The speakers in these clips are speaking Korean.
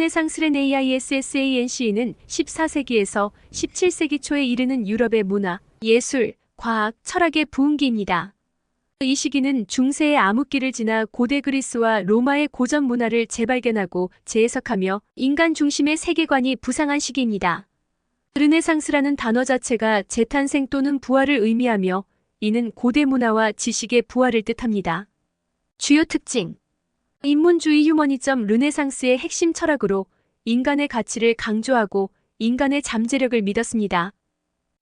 르네상스 AISSANC는 14세기에서 17세기 초에 이르는 유럽의 문화, 예술, 과학, 철학의 부흥기입니다. 이 시기는 중세의 암흑기를 지나 고대 그리스와 로마의 고전 문화를 재발견하고 재해석하며 인간 중심의 세계관이 부상한 시기입니다. 르네상스라는 단어 자체가 재탄생 또는 부활을 의미하며 이는 고대 문화와 지식의 부활을 뜻합니다. 주요 특징 인문주의 휴머니점 르네상스의 핵심 철학으로 인간의 가치를 강조하고 인간의 잠재력을 믿었습니다.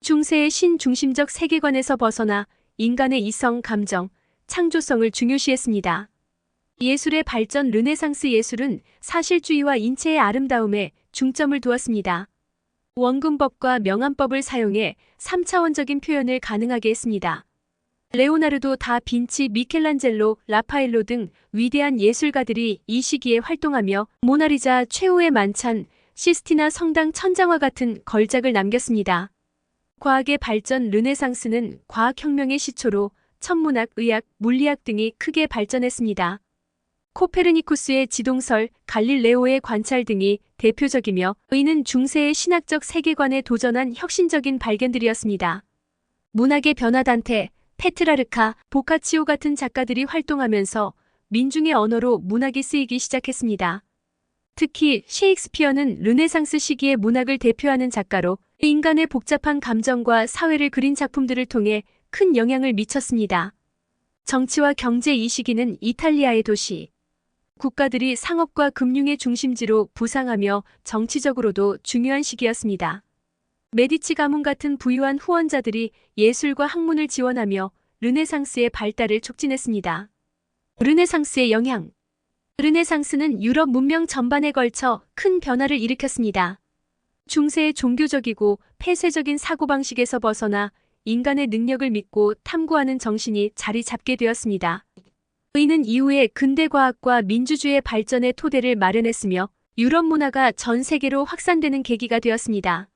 중세의 신중심적 세계관에서 벗어나 인간의 이성, 감정, 창조성을 중요시했습니다. 예술의 발전 르네상스 예술은 사실주의와 인체의 아름다움에 중점을 두었습니다. 원근법과 명암법을 사용해 3차원적인 표현을 가능하게 했습니다. 레오나르도 다 빈치, 미켈란젤로, 라파엘로 등 위대한 예술가들이 이 시기에 활동하며 모나리자, 최후의 만찬, 시스티나 성당 천장화 같은 걸작을 남겼습니다. 과학의 발전 르네상스는 과학혁명의 시초로 천문학, 의학, 물리학 등이 크게 발전했습니다. 코페르니쿠스의 지동설, 갈릴레오의 관찰 등이 대표적이며 의는 중세의 신학적 세계관에 도전한 혁신적인 발견들이었습니다. 문학의 변화 단테, 페트라르카, 보카치오 같은 작가들이 활동하면서 민중의 언어로 문학이 쓰이기 시작했습니다. 특히 셰익스피어는 르네상스 시기의 문학을 대표하는 작가로 인간의 복잡한 감정과 사회를 그린 작품들을 통해 큰 영향을 미쳤습니다. 정치와 경제 이 시기는 이탈리아의 도시, 국가들이 상업과 금융의 중심지로 부상하며 정치적으로도 중요한 시기였습니다. 메디치 가문 같은 부유한 후원자들이 예술과 학문을 지원하며 르네상스의 발달을 촉진했습니다. 르네상스의 영향 르네상스는 유럽 문명 전반에 걸쳐 큰 변화를 일으켰습니다. 중세의 종교적이고 폐쇄적인 사고방식에서 벗어나 인간의 능력을 믿고 탐구하는 정신이 자리 잡게 되었습니다. 의는 이후에 근대과학과 민주주의의 발전의 토대를 마련했으며 유럽 문화가 전 세계로 확산되는 계기가 되었습니다.